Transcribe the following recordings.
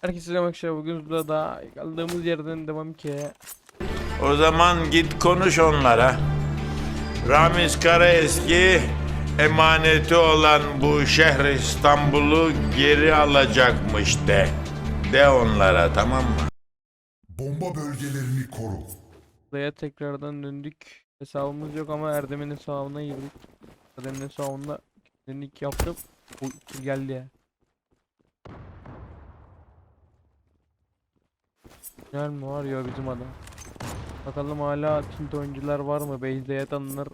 Herkese selam arkadaşlar. Bugün burada da kaldığımız yerden devam ki. O zaman git konuş onlara. Ramiz Karaeski emaneti olan bu şehri İstanbul'u geri alacakmış de. De onlara tamam mı? Bomba bölgelerini koru. Buraya tekrardan döndük. Hesabımız yok ama Erdem'in hesabına girdik. Erdem'in hesabında dönük yaptım. Bu geldi ya. Güzel mi var ya bizim adam. Bakalım hala tint oyuncular var mı? Base'de yatanlar.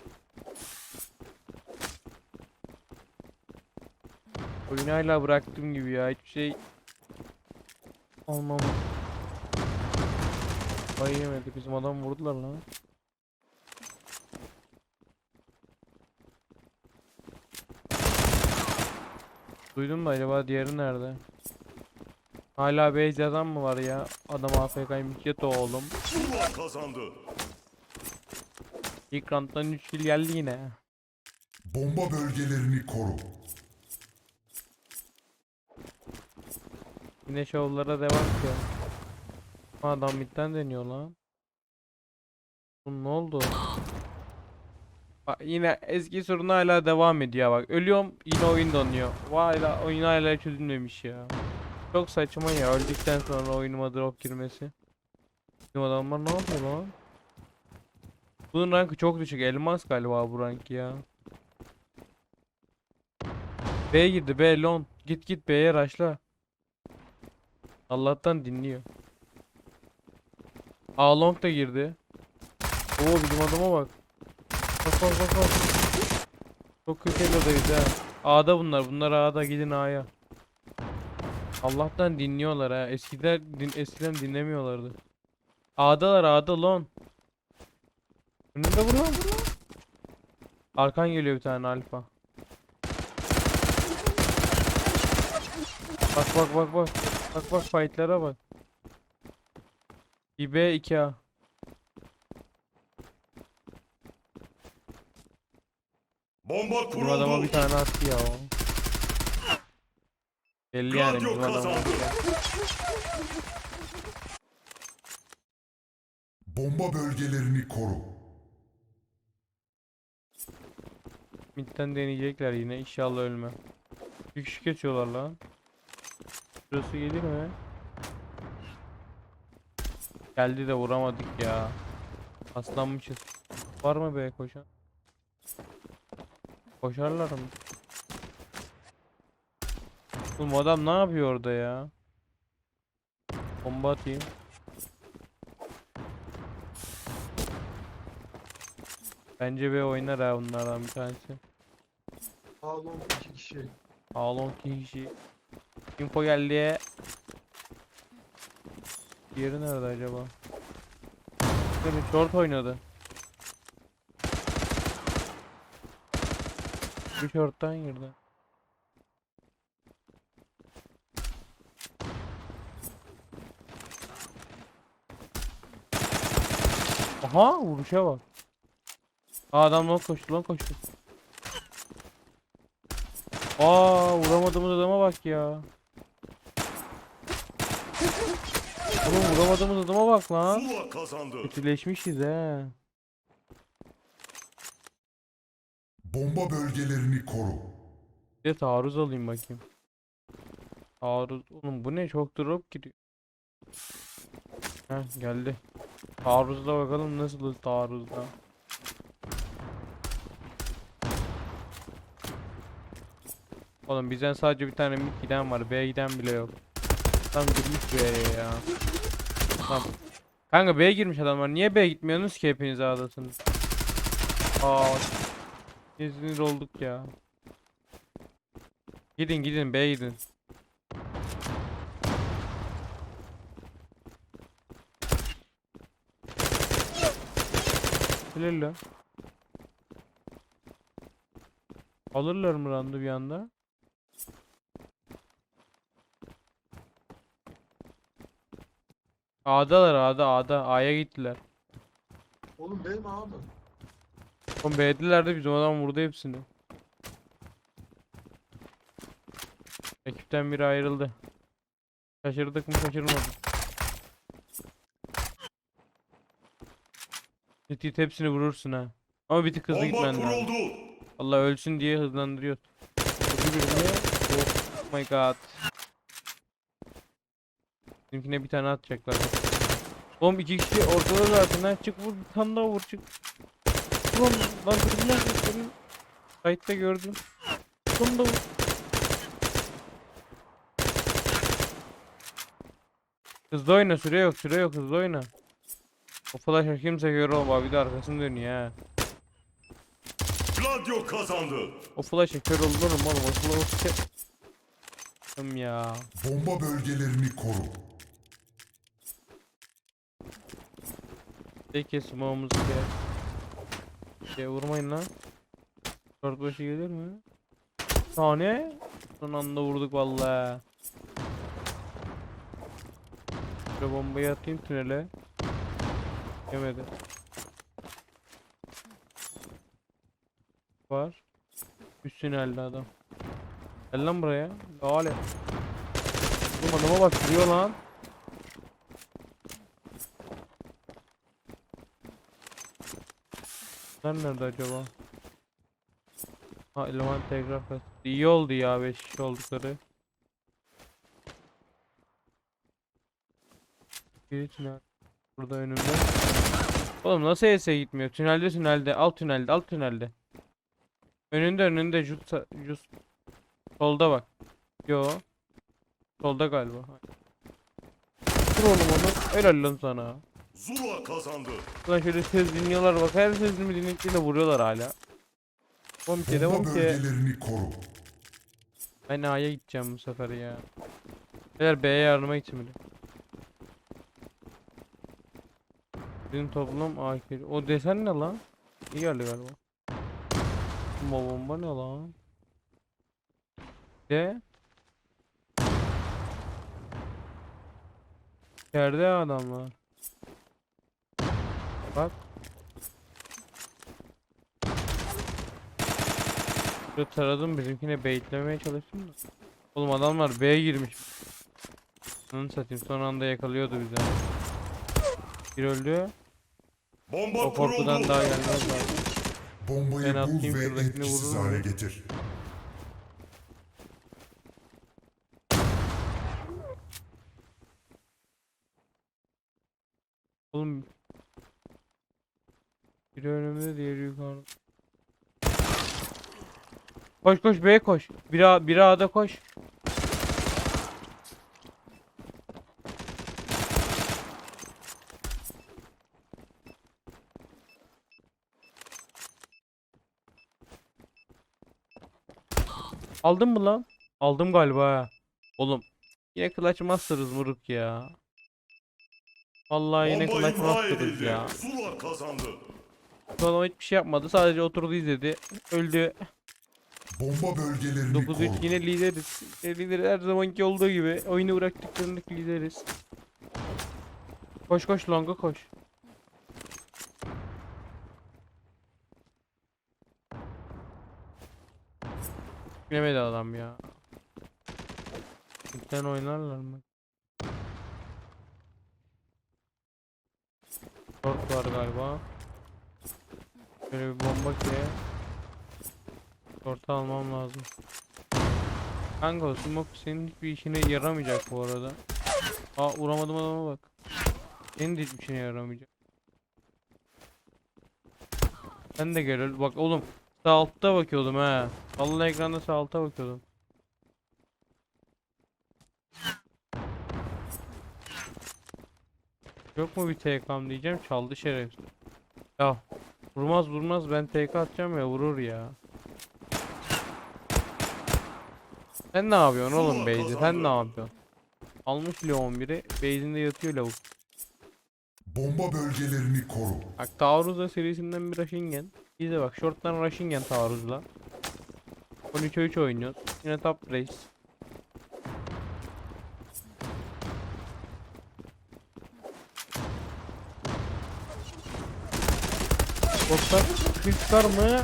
Oyunu hala bıraktım gibi ya. Hiçbir şey olmam. Ay yemedi bizim adam vurdular lan. Duydun mu acaba diğeri nerede? Hala base adam mı var ya? Adam AFK'ymış yat oğlum. Zula kazandı. İlk round'dan 3 kill geldi yine. Bomba bölgelerini koru. Yine şovlara devam ki. Adam midden deniyor lan. Bu ne oldu? Bak yine eski sorun hala devam ediyor bak. Ölüyorum yine oyun donuyor. Vay la oyun hala çözülmemiş ya. Çok saçma ya öldükten sonra oyunuma drop girmesi. Bizim adamlar ne yapıyor lan? Bunun rankı çok düşük. Elmas galiba bu rank ya. B girdi B lon. Git git B'ye raşla. Allah'tan dinliyor. A long da girdi. Oo bizim adama bak. Bak bak. Çok kötü elodayız ha. A'da bunlar. Bunlar A'da gidin A'ya. Allah'tan dinliyorlar ha. Eskiden din eskiden dinlemiyorlardı. A'dalar A'da lon. Önünde vur lan vur lan. Arkan geliyor bir tane alfa. Bak bak bak bak. Bak bak fightlara bak. 2B 2A. Bomba Bizim adama bir kuruldu. tane attı ya o. Belli yani Gladio bizim adam. kazandı. Bomba bölgelerini koru. Midden deneyecekler yine inşallah ölme. Bir kişi geçiyorlar lan. Şurası gelir mi? Geldi de vuramadık ya. Aslanmışız. Var mı be koşan? Koşarlar mı? Oğlum adam ne yapıyor orada ya? Bomba atayım. Bence bir oynar ha bunlardan bir tanesi. Pardon iki kişi. Alon kişi. Info geldi. Diğeri nerede acaba? Böyle short oynadı. Bir short'tan girdi. Aha vuruşa bak. Aa, adam lan koştu lan koştu. Aa vuramadığımız adama bak ya. Oğlum vuramadığımız adama bak lan. Zula kazandı. Kötüleşmişiz he. Bomba bölgelerini koru. Bir de taarruz alayım bakayım. Taarruz. Oğlum bu ne çok drop giriyor. Heh geldi. Taarruzda bakalım nasıl taarruzda. Oğlum bizden sadece bir tane mid giden var. B giden bile yok. Tam girmiş B'ye ya. Tamam. Kanka B'ye girmiş adamlar. Niye B'ye gitmiyorsunuz ki hepiniz A'dasınız? Aa. Sinir olduk ya. Gidin gidin B'ye gidin. Helal lan. Alırlar mı randı bir anda? A'dalar A'da A'da A'ya gittiler. Oğlum benim abi. Oğlum B'diler de bizim adam vurdu hepsini. Ekipten biri ayrıldı. Şaşırdık mı şaşırmadık. Ciddi hepsini vurursun ha. Ama bir tık hızlı Bomba gitmen lazım. kuruldu. Allah ölsün diye hızlandırıyor. Oh my god. Bizimkine bir tane atacaklar. Oğlum iki kişi ortada zaten ha çık vur bir tane daha vur çık. Ulan lan kırmızı senin. Kayıtta gördüm. Son da vur. Hızlı oyna süre yok süre yok hızlı oyna. O flash'a kimse gör olma bir de arkasını dönüyor ha. Gladio kazandı. O flash'a kör olurum oğlum o flash'a Hım ya. Bomba bölgelerini koru. Peki smoke'umuzu ke. Şey vurmayın lan. Dört başı gelir mi? Tane. Son anda vurduk vallahi. Şöyle bombayı atayım tünele. Yemedi. Var. Üst tünelde adam. Gel lan buraya. Gale. Oğlum adama bak duruyor lan. Bunlar nerede acaba? Ha eleman tekrar kaç. İyi oldu ya 5 kişi oldukları. Biri tünel. Burada önümde. Oğlum nasıl ES'e gitmiyor? Tünelde tünelde. Alt tünelde alt tünelde. Önünde önünde just, just. Solda bak. Yo. Solda galiba. Vur oğlum onu. Helal lan sana. Zula kazandı. Ulan şöyle söz dinliyorlar bak her sözümü dinledikçe de vuruyorlar hala. Ki. bölgelerini koru. Ben A'ya gideceğim bu sefer ya. Beyler B'ye yardıma gitsin bile. Bizim toplam A iki- O desen ne lan? İyi geldi galiba. Bomba bomba ne lan? De. İçeride adamlar. Bak. Şöyle taradım bizimkine baitlemeye çalıştım da. Oğlum adamlar B'ye girmiş. Onu satayım son anda yakalıyordu bizi. Bir öldü. Bomba O korkudan daha gelmez lazım. Bombayı Ben bul ve şuradakini etkisiz vururum. hale getir. Oğlum. Biri önümde diğeri yukarıda. Koş koş B'ye koş. Biri, A, biri A'da koş. Aldın mı lan? Aldım galiba ha. Oğlum. Yine clutch master'ız muruk ya. Vallahi yine Bomba clutch imha master'ız edildi. ya. Zula kazandı. Adam hiçbir şey yapmadı. Sadece oturdu izledi. Öldü. Bomba bölgelerini 9-3 koru. yine lideriz. Yine lideriz her zamanki olduğu gibi. Oyunu bıraktıklarındaki lideriz. Koş koş longa koş. Bilemedi adam ya. Cidden oynarlar mı? Short var galiba. Böyle bir bomba ki. Short'u almam lazım. Kanka o smoke senin hiçbir işine yaramayacak bu arada. Aa vuramadım adama bak. Senin de hiçbir işine yaramayacak. Sen de gel bak oğlum. Sağ altta bakıyordum ha. Vallahi ekranda sağ alta bakıyordum. Yok mu bir TK'm diyeceğim çaldı şerefsiz. Ya vurmaz vurmaz ben TK atacağım ya vurur ya. Sen ne yapıyorsun oğlum Beyzi? Sen ne yapıyorsun? Almış Leon biri. Beyzinde yatıyor lavuk. Bomba bölgelerini koru. Bak Taarruz'a serisinden bir Raşingen. Biz de bak short'tan Raşingen Taarruz'la. 13'e 3 oynuyoruz. Yine top race. Botlar çıkar mı?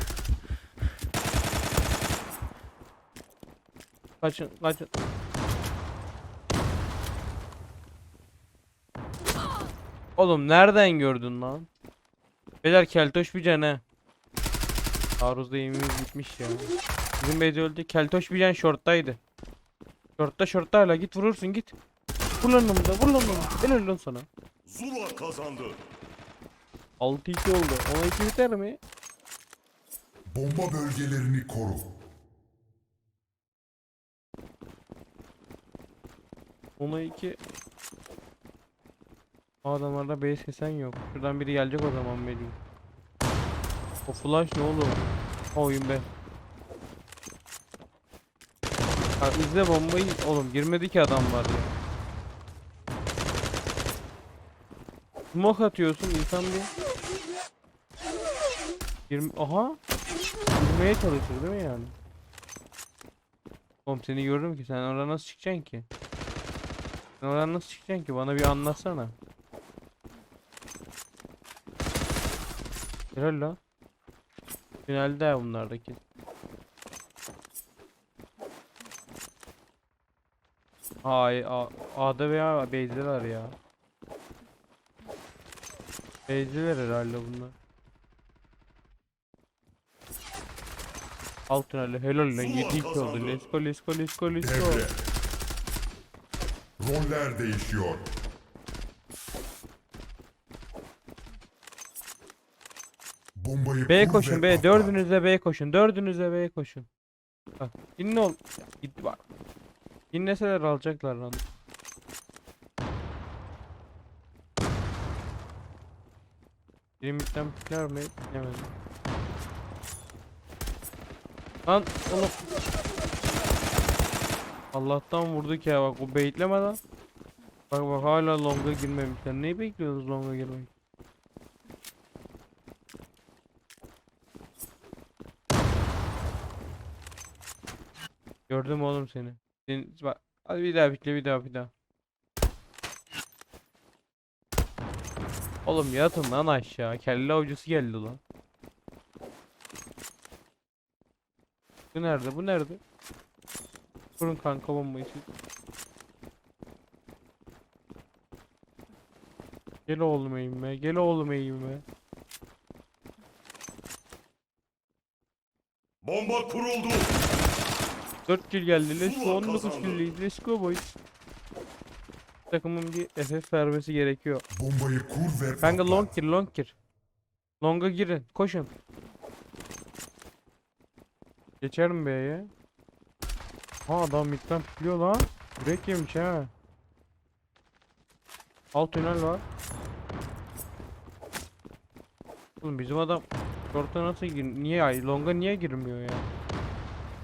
Kaçın kaçın. Oğlum nereden gördün lan? Beyler keltoş bir can he. Aruzda yemeğimiz gitmiş ya. Bizim beyde öldü. Keltoş bir can shorttaydı. Shortta shortta hala git vurursun git. Vur lan onu da vur lan onu. Helal lan sana. Zula kazandı. 6-2 oldu. Ona 2 biter mi? Bomba bölgelerini koru. Ona 2 O adamlarda base kesen yok. Şuradan biri gelecek o zaman benim. O flash ne oğlum? Oyun be. Ha izle bombayı. Oğlum girmedi ki adam var ya. Smoke atıyorsun insan bir. Girm Aha. Girmeye çalışır değil mi yani? Oğlum seni gördüm ki sen oradan nasıl çıkacaksın ki? Sen oradan nasıl çıkacaksın ki? Bana bir anlatsana. Helal lan. Finalde bunlardaki. Ay, A, A'da veya B'deler ya. B'deler herhalde bunlar. Alt tünelde helal lan Zula 7 2 oldu. Let's go let's go let's go let's go. Roller değişiyor. Bombayı B kur koşun ve B. patlat. Dördünüz de B koşun. Dördünüz de B koşun. Bak. Dinle ol. Git bak. Dinleseler alacaklar lan. Limitten pikler mi? Bilemedim. Lan oğlum. Allah'tan vurduk ya bak bu baitlemeden. Bak bak hala longa girmemişler. Neyi bekliyoruz longa girmek? Gördüm oğlum seni. Seni bak. Hadi bir daha bitle bir daha bir daha. Oğlum yatın lan aşağı. Kelle avcısı geldi lan. Bu nerede? Bu nerede? Kurun kanka bombayı siz. Gel oğlum eğime. Gel oğlum eğime. Bomba kuruldu. 4 kill geldi. Let's go. Zula 19 kazandı. kill'liyiz. Let's go boys. Takımın bir FF vermesi gerekiyor. Bombayı kur ve Kanka long gir long gir. Long'a girin. Koşun. Geçer mi B'ye? Ha adam midden pikliyor lan. Direkt yemiş ha. Alt tünel var. Oğlum bizim adam short'a nasıl gir? Niye ay long'a niye girmiyor ya?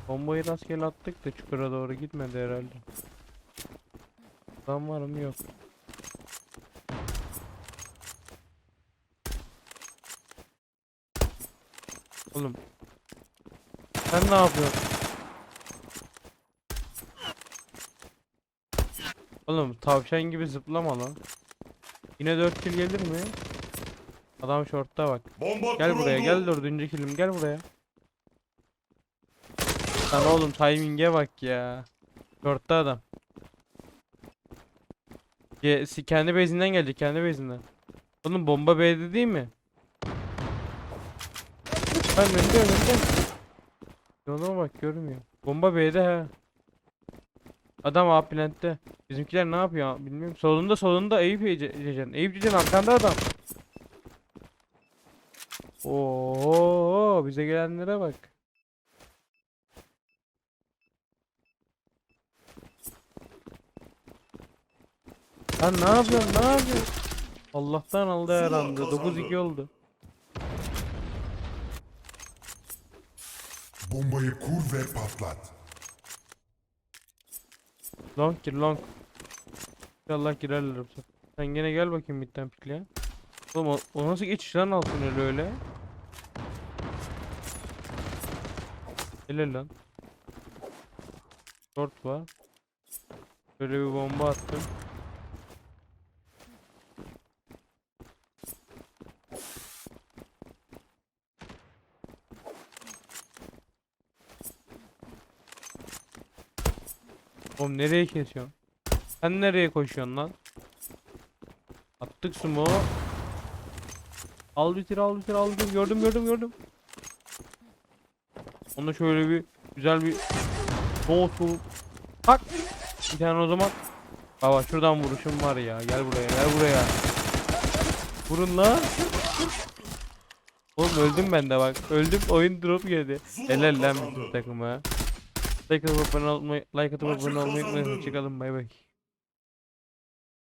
Bombayı rastgele attık da çukura doğru gitmedi herhalde. Adam var mı yok. Oğlum. Sen ne yapıyorsun? Oğlum tavşan gibi zıplama lan. Yine 4 kill gelir mi? Adam shortta bak. Bomba Gel kuruldu. buraya gel dördüncü killim gel buraya. Lan oğlum timing'e bak ya. Shortta adam. Ge si- kendi base'inden gelecek kendi base'inden. Oğlum bomba B'de değil mi? Lan önde önde. Yoluma bak görmüyor. Bomba B'de ha. Adam A plant'te. Bizimkiler ne yapıyor bilmiyorum. Solunda solunda Eyüp Ececen. Eyüp Ececen arkanda adam. Oo bize gelenlere bak. Lan ne yapıyorsun? Ne yapıyorsun? Allah'tan aldı her Zula anda. 9-2 kazandı. oldu. Bombayı kur ve patlat. Long gir long. İnşallah girerler bu sefer. Sen gene gel bakayım midden pikle. Oğlum o, o nasıl geçiş lan altın öyle öyle? Helal lan. Short var. Böyle bir bomba attım. Oğlum nereye kesiyorsun? Sen nereye koşuyorsun lan? At Attık sumo. Al bitir al bitir al bitir. Gördüm gördüm gördüm. Onu şöyle bir güzel bir scope. Tak. Bir tane o zaman. Baba şuradan vuruşum var ya. Gel buraya gel buraya. Vurun la. Oğlum öldüm ben de bak. Öldüm oyun drop geldi. Helal lan bizim takıma. Like atıp abone olmayı, like atıp abone olmayı unutmayın. Hoşçakalın bay bay.